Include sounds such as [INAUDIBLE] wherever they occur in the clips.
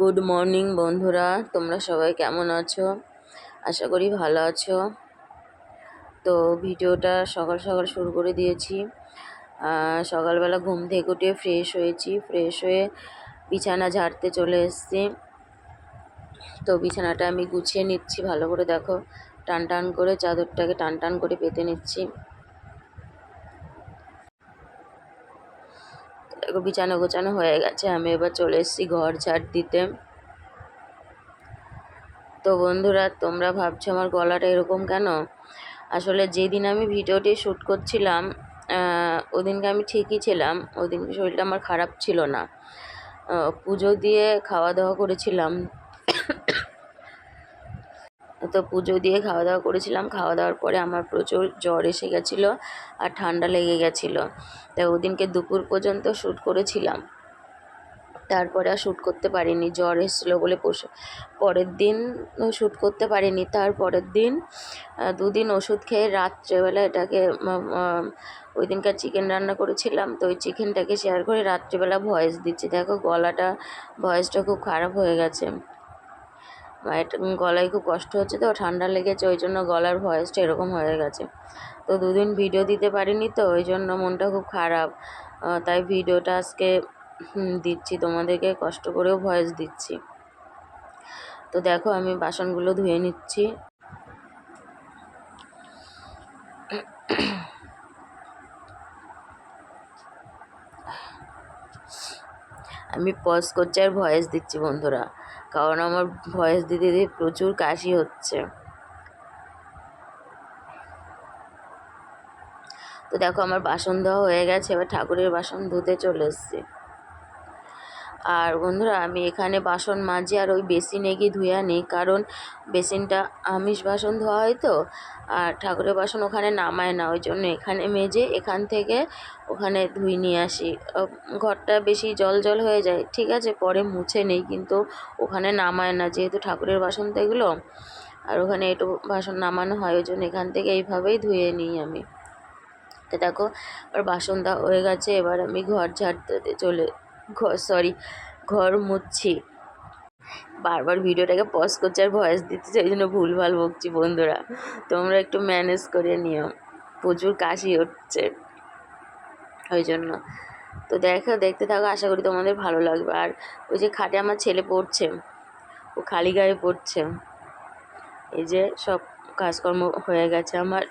Good morning বন্ধুরা। তোমরা সবাই কেমন আছো? আশা করি ভালো আছো। তো ভিডিওটা সকাল সকাল শুরু করে দিয়েছি। সকালবেলা ঘুম থেকে উঠে ফ্রেশ হয়েছি। ফ্রেশ হয়ে বিছানা ঝাড়তে চলে এসেছি। তো বিছানাটা আমি গুছিয়ে নিচ্ছি। ভালো করে দেখো, টান টান করে চাদরটাকে টান টান করে পেতে নিচ্ছি। বিছানা গোছানো হয়ে গেছে। আমি এবার চলে এসেছি ঘর ঝাড় দিতে। তো বন্ধুরা, তোমরা ভাবছ আমার গলাটা এরকম কেন? আসলে যেদিন আমি ভিডিওটি শ্যুট করছিলাম ওদিনকে আমি ঠিকই ছিলাম। ওদিনকে শরীরটা আমার খারাপ ছিল না। পুজো দিয়ে খাওয়া দাওয়া করেছিলাম। তো পুজো দিয়ে খাওয়া দাওয়া করেছিলাম। খাওয়া দাওয়ার পরে আমার প্রচুর জ্বর এসে গেছিল আর ঠান্ডা লেগে গেছিল। তাই ওদিনকে দুপুর পর্যন্ত শ্যুট করেছিলাম। তারপরে আর শ্যুট করতে পারিনি। জ্বর এসেছিল বলে পরের দিন শ্যুট করতে পারিনি। তার পরের দিন দুদিন ওষুধ খেয়ে রাত্রেবেলা এটাকে ওই দিনকার চিকেন রান্না করেছিলাম। তো ওই চিকেনটাকে শেয়ার করে রাত্রেবেলা ভয়েস দিচ্ছি। দেখো গলাটা ভয়েসটা খুব খারাপ হয়ে গেছে। মায়ের গলায় খুব কষ্ট হচ্ছে তো, ঠান্ডা লেগেছে, ওই জন্য গলার ভয়েসটা এরকম হয়ে গেছে। তো দুদিন ভিডিও দিতে পারিনি তো, ওই জন্য মনটা খুব খারাপ। তাই ভিডিওটা আজকে দিচ্ছি, তোমাদেরকে কষ্ট করেও ভয়েস দিচ্ছি। তো দেখো, আমি বাসনগুলো ধুয়ে নিচ্ছি। আমি পজ করছি আর ভয়েস দিচ্ছি, বন্ধুরা। কারণ আমার ভয়েস দিতে দিতে প্রচুর কাশি হচ্ছে। তো দেখো, আমার বাসন ধোয়া হয়ে গেছে, এবার ঠাকুরের বাসন ধুতে চলে এসেছি। আর বন্ধুরা, আমি এখানে বাসন মাজি আর ওই বেসিনে গিয়ে ধুয়ে আনি, কারণ বেসিনটা আমিষ বাসন ধোয়া হয় তো, আর ঠাকুরের বাসন ওখানে নামায় না, ওই জন্য এখানে মেজে এখান থেকে ওখানে ধুই নিয়ে আসি। ঘরটা বেশি জল জল হয়ে যায়, ঠিক আছে, পরে মুছে নেই, কিন্তু ওখানে নামায় না, যেহেতু ঠাকুরের বাসন তো এগুলো, আর ওখানে একটু বাসন নামানো হয়, ওই জন্য এখান থেকে এইভাবেই ধুয়ে নিই আমি। তো দেখো আর বাসন দা হয়ে গেছে, এবার আমি ঘর ঝাড়তে চলে সরি ঘর মুছছি বারবার ভিডিওটাকে পজ করছে আর ভয়েস দিতেছি, ওই জন্য ভুলভাল বকছি বন্ধুরা। তোমরা একটু ম্যানেজ করে নিও। প্রচুর কাশি হচ্ছে। ওই জন্য। তো দেখো, দেখতে থাকো, আশা করি তোমাদের ভালো লাগবে। আর ওই যে খাটে আমার ছেলে পড়ছে, ও খালি গায়ে পড়ছে। এই যে সব কাজকর্ম হয়ে গেছে আমার।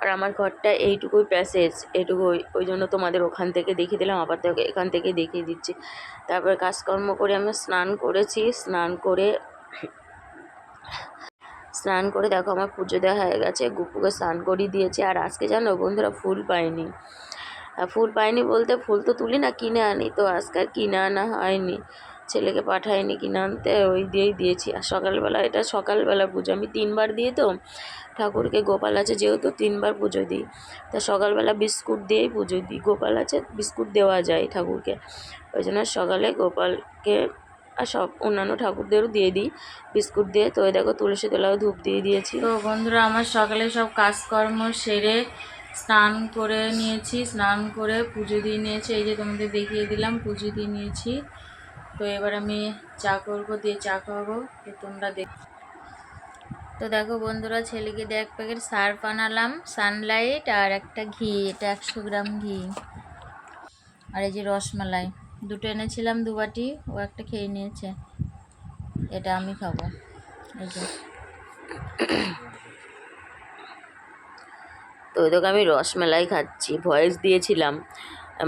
আর আমার ঘরটা এইটুকুই প্যাসেজ এইটুকু ওই- জন্য তোমাদের ওখান থেকে দেখিয়ে দিলাম, আবার তোকে এখান থেকে দেখিয়ে দিচ্ছি। তারপরে কাজকর্ম করে আমি স্নান করেছি, স্নান করে স্নান করে দেখো আমার পুজো দেওয়া হয়ে গেছে, গুপুকে স্নান করিয়ে দিয়েছি। আর আজকে জানো বন্ধুরা ফুল পাইনি। ফুল পাইনি বলতে ফুল তো তুলি না, কিনে আনি তো, আজকে আর কিনে আনা হয়নি। ছেলেকে পাঠাইনি কিনে আনতে, ওই দিয়েই দিয়েছি। আর সকালবেলা, এটা সকালবেলা পুজো। আমি তিনবার দিয়ে তো, ঠাকুরকে গোপাল আছে যেহেতু তিনবার পুজো দিই। তা সকালবেলা বিস্কুট দিয়েই পুজো দিই। গোপাল আছে, বিস্কুট দেওয়া যায় ঠাকুরকে। ওই জন্য সকালে গোপালকে আর সব অন্যান্য ঠাকুরদেরও দিয়ে দিই বিস্কুট দিয়ে। তো ওই দেখো তুলসী তলাও ধূপ দিয়ে দিয়েছি। তো বন্ধুরা, আমার সকালে সব কাজকর্ম সেরে স্নান করে নিয়েছি। স্নান করে পুজো দিয়ে নিয়েছি। এই যে তোমাদের দেখিয়ে দিলাম, পুজো দিয়ে নিয়েছি। তো এবার আমি চা করব, দিয়ে চা খাওয়াবো তো তোমরা দেখ তো দেখো বন্ধুরা, ছেলেকে দিয়ে এক প্যাকেট সার্ফ আনালাম, সানলাইট আর একটা ঘি, এটা একশো গ্রাম ঘি। আর এই যে রসমালাই, দুটো এনেছিলাম দু বাটি ও একটা খেয়ে নিয়েছে, এটা আমি খাব। এই যে। তো ওই আমি রসমালাই খাচ্ছি, ভয়েস দিয়েছিলাম।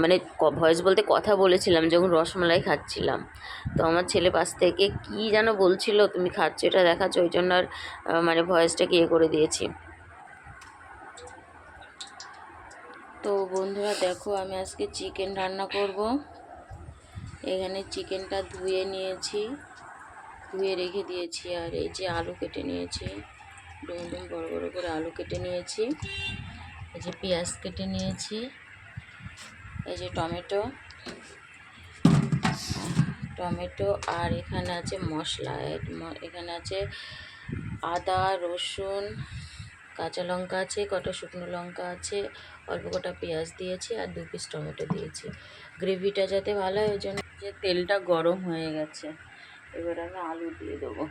মানে ভয়েস বলতে কথা বলেছিলাম, যখন রসমালাই খাচ্ছিলাম। তো আমার ছেলে পাশ থেকে কি যেন বলছিল, তুমি খাচ্ছ, এটা দেখাচ্ছ, ওই জন্য আর মানে ভয়েসটাকে ইয়ে করে দিয়েছি। তো বন্ধুরা, দেখো, আমি আজকে চিকেন রান্না করব। এখানে চিকেনটা ধুয়ে নিয়েছি, ধুয়ে রেখে দিয়েছি, আর এই যে আলু কেটে নিয়েছি। ডুম ডুম বড় বড় করে আলু কেটে নিয়েছি, এই যে পেঁয়াজ কেটে নিয়েছি। এই যে টমেটো। টমেটো আর এখানে আছে মশলা। এখানে আছে আদা, রসুন, কাঁচা লঙ্কা আছে, কটা শুকনো লঙ্কা আছে, অল্প কটা পেঁয়াজ দিয়েছি আর দু পিস টমেটো দিয়েছি। গ্রেভিটা যাতে ভালো হয়, ওই জন্য যে তেলটা গরম হয়ে গেছে, এবার আমি আলু দিয়ে দেবো।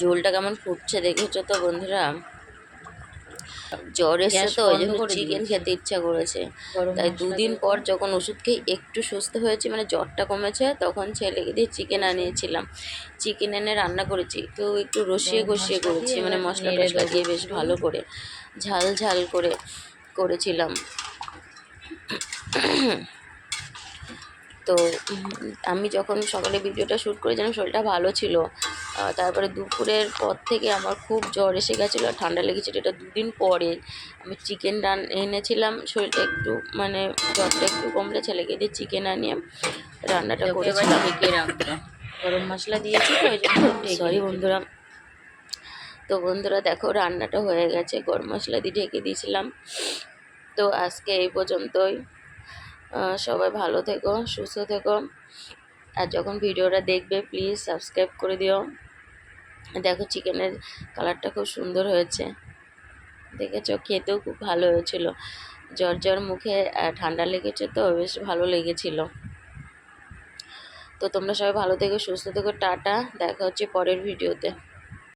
ঝোলটা কেমন ফুটছে দেখেছ তো বন্ধুরা? জ্বর এসে তো ওই জন্য চিকেন খেতে ইচ্ছা করেছে। তাই দুদিন পর যখন ওষুধ খেয়ে একটু সুস্থ হয়েছে মানে জ্বরটা কমেছে তখন ছেলেকে দিয়ে চিকেন আনিয়েছিলাম। চিকেন এনে রান্না করেছি তো একটু রসিয়ে কষিয়ে করেছি মানে মশলা দেবো। দিয়ে বেশ ভালো করে ঝাল ঝাল করে করেছিলাম। তো আমি যখন সকালে ভিডিওটা শ্যুট করেছিলাম শরীরটা ভালো ছিল। তারপরে দুপুরের পর থেকে আমার খুব জ্বর এসে গেছিল আর ঠান্ডা লেগেছিলো এটা দুদিন পরে। আমি চিকেন রান এনেছিলাম শরীরটা একটু মানে জ্বরটা একটু কমলে ছেলেকে দিয়ে চিকেন আনিয়ে রান্নাটা করেছিলাম। গরম মশলা দিয়েছি তো ওই জন্য সরি [LAUGHS] বন্ধুরা। তো বন্ধুরা দেখো রান্নাটা হয়ে গেছে গরম মশলা দিয়ে ঢেকে দিয়েছিলাম। তো আজকে এই পর্যন্তই। সবাই ভালো থেকো সুস্থ থেকো। আর যখন ভিডিওটা দেখবে প্লিজ সাবস্ক্রাইব করে দিও। দেখো চিকেনের কালারটা খুব সুন্দর হয়েছে। দেখেছ? খেতেও খুব ভালো হয়েছিল। জ্বর জ্বর মুখে ঠান্ডা লেগেছে তো, বেশ ভালো লেগেছিল। তো তোমরা সবাই ভালো থেকে, সুস্থ থেকে, টাটা। দেখা হচ্ছে পরের ভিডিওতে।